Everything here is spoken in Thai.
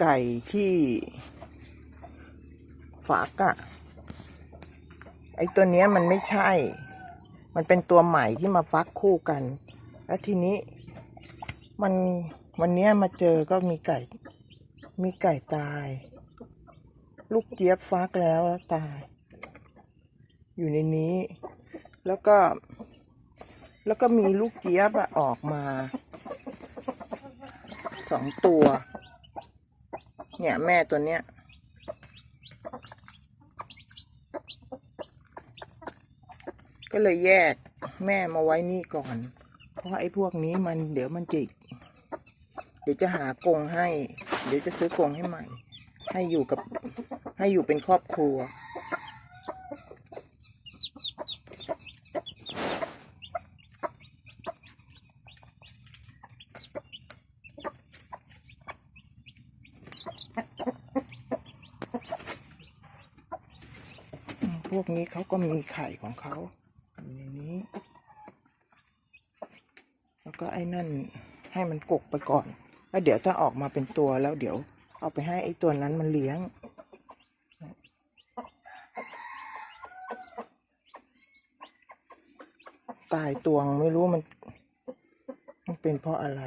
ไก่ที่ฟักอะไอตัวเนี้ยมันไม่ใช่ มันเป็นตัวใหม่ที่มาฟักคู่กัน แล้วทีนี้มันวันเนี้ยมาเจอก็มีไก่ มีไก่ตาย ลูกเจี๊ยบฟักแล้วแล้วตาย อยู่ในนี้ แล้วก็ แล้วก็มีลูกเจี๊ยบอะออกมาสองตัว เนี่ยแม่ตัวเนี้ย ก็เลยแยกแม่มาไว้นี่ก่อน เพราะไอ้พวกนี้มันเดี๋ยวมันจิก เดี๋ยวจะหากรงให้ เดี๋ยวจะซื้อกรงให้ใหม่ ให้อยู่กับให้อยู่เป็นครอบครัว วกนี้เขาก็มีไข่ของเขาอยู่ในนี้ แล้วก็ไอ้นั่นให้มันกกไปก่อน แล้วเดี๋ยวถ้าออกมาเป็นตัวแล้วเดี๋ยวเอาไปให้ไอ้ตัวนั้นมันเลี้ยงตายตวงไม่รู้มัน มันเป็นเพราะอะไร